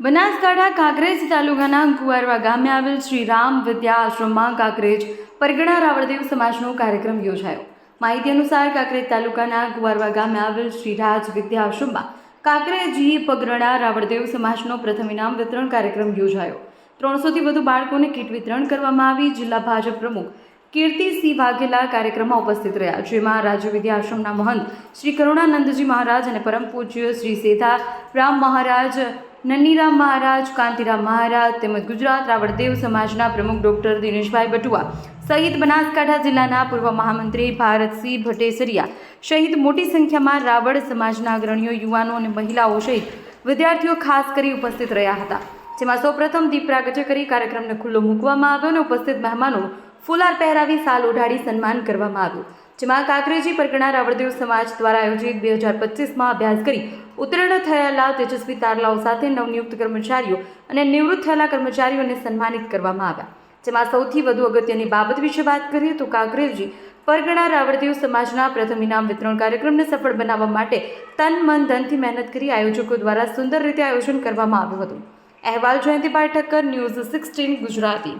બનાસકાંઠા કાંકરેજ તાલુકાના કુવારવા ગામે આવેલ શ્રી રામ વિદ્યા આશ્રમમાં કાંકરેજ પરગણા રાવળદેવ સમાજનો કાર્યક્રમ યોજાયો. માહિતી અનુસાર કાંકરેજ તાલુકાના કુવારવા ગામે આવેલ શ્રી રાજ વિદ્યા આશ્રમમાં કાંકરેજી પગરણા રાવળદેવ સમાજનો પ્રથમ ઇનામ વિતરણ કાર્યક્રમ યોજાયો. ત્રણસોથી વધુ બાળકોને કીટ વિતરણ કરવામાં આવી. જિલ્લા ભાજપ પ્રમુખ કીર્તિસિંહ વાઘેલા કાર્યક્રમમાં ઉપસ્થિત રહ્યા. જેમાં રાજ્ય વિદ્યા આશ્રમના મહંત શ્રી કરુણાનંદજી મહારાજ અને પરમ પૂજ્ય શ્રી સેધા રામ મહારાજ નન્નીરામ મહારાજ, કાંતિરામ મહારાજ તેમજ ગુજરાત રાવળદેવ સમાજના પ્રમુખ ડૉક્ટર દિનેશભાઈ બટુઆ સહિત બનાસકાંઠા જિલ્લાના પૂર્વ મહામંત્રી ભારતસિંહ ભટેસરિયા સહિત મોટી સંખ્યામાં રાવળ સમાજના અગ્રણીઓ, યુવાનો અને મહિલાઓ સહિત વિદ્યાર્થીઓ ખાસ કરી ઉપસ્થિત રહ્યા હતા. જેમાં સૌપ્રથમ દીપ પ્રાગટ્ય કરી કાર્યક્રમને ખુલ્લો મૂકવામાં આવ્યો અને ઉપસ્થિત મહેમાનો ફુલાર પહેરાવી સાલ ઓઢાડી સન્માન કરવામાં આવ્યું. જેમાં કાંકરેજી પરગણા રાવળદેવ સમાજ દ્વારા આયોજિત બે હજાર પચીસમાં અભ્યાસ કરી ઉત્તીર્ણ થયેલા તેજસ્વી તારલાઓ સાથે નવનિયુક્ત કર્મચારીઓ અને નિવૃત્ત થયેલા કર્મચારીઓને સન્માનિત કરવામાં આવ્યા. જેમાં સૌથી વધુ અગત્યની બાબત વિશે વાત કરીએ તો કાંકરેજી પરગણા રાવળદેવ સમાજના પ્રથમ ઇનામ વિતરણ કાર્યક્રમને સફળ બનાવવા માટે તન, મન, ધનથી મહેનત કરી આયોજકો દ્વારા સુંદર રીતે આયોજન કરવામાં આવ્યું હતું. અહેવાલ જયંતિભાઈ ઠક્કર, ન્યૂઝ સિક્સટીન ગુજરાતી.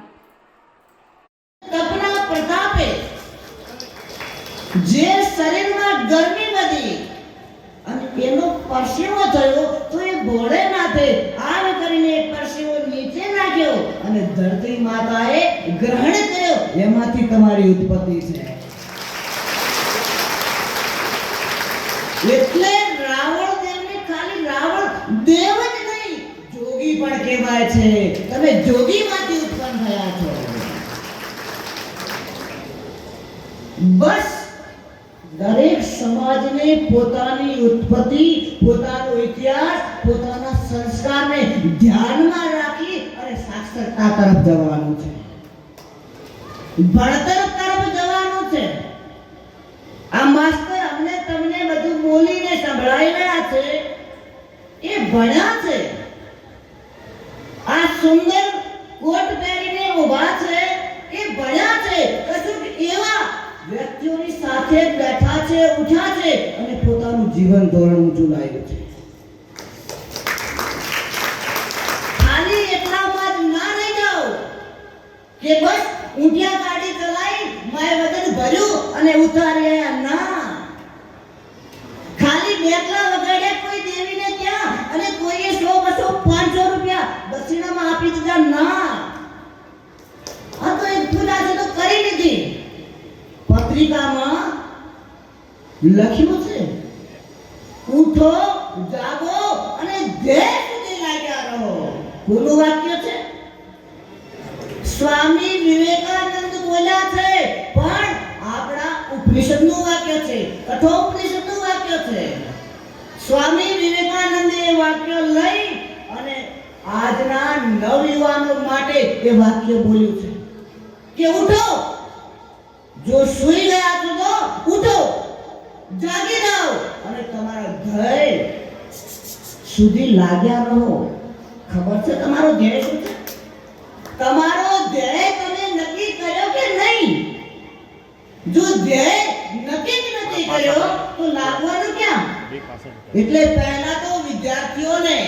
જે શરીરમાં ગરમી વધી અને એનો પરસેવો થયો તો એ ભોળેનાથે આમ કરીને પરસેવો નીચે નાખ્યો અને ધરતી માતાએ ગ્રહણ કર્યો. એમાંથી તમારી ઉત્પત્તિ છે. એટલે રાવણ દેવને ખાલી રાવણ દેવ જ નહીં, જોગી પણ કહેવાય છે. તમે જોગીમાંથી ઉત્પન્ન થયા છો. દરેક સમાજને પોતાની ઉત્પત્તિ, પોતાનો ઇતિહાસ, પોતાના સંસ્કારને ધ્યાનમાં રાખી અને સાક્ષરતા તરફ જવાનું છે. ભણતર તરફ જવાનું છે. આ માસ્ટર અમને તમને બધું બોલીને સંભળાવી રહ્યા છે. એ ભણ્યા છે. આ સુંદર કોટ પહેરીને ઊભા છે. એ ભણ્યા છે. કશું એવા વ્યક્તિઓની સાથે બેઠા છે, ઉઠ્યા છે અને પોતાનું જીવન ધોરણ ઊંચું લાવ્યું છે. ખાલી એટલામાં જ ના રહી જાઓ કે બસ ઊંટિયા ગાડી ચલાવી માય વજન ભર્યું અને ઉતાર્યા ના. ખાલી બેકલા વગાડે કોઈ દેવીને ત્યાં અને કોઈએ સો બસો પાંચસો રૂપિયા દક્ષિણામાં આપી દીધા ના આ તો એક પૂજા છે તો કરી લીધી પત્રિકામાં લખ્યું છે. ઉઠો, જાગો અને જે સુધી લાગ્યા રહો. કોનું વાક્ય છે? સ્વામી વિવેકાનંદ બોલ્યા છે, પણ આપણા ઉપનિષદનું વાક્ય છે, કઠોપનિષદનું વાક્ય છે. સ્વામી વિવેકાનંદે એ વાક્ય લઈ અને આજના નવયુવાનો માટે એ વાક્ય બોલ્યું છે કે ઉઠો. જો સૂઈ ગયા છો તો ઉઠો. જાગી જાઓ અને તમારા ધ્યેય સુધી લાગ્યા રહો. ખબર છે તમારો ધ્યેય શું છે? તમારો ધ્યેય તમે નક્કી કર્યો કે નહીં? જો ધ્યેય નક્કી જ નથી કર્યો તો લાગવાનું ક્યાં? એટલે પહેલા તો વિદ્યાર્થીઓને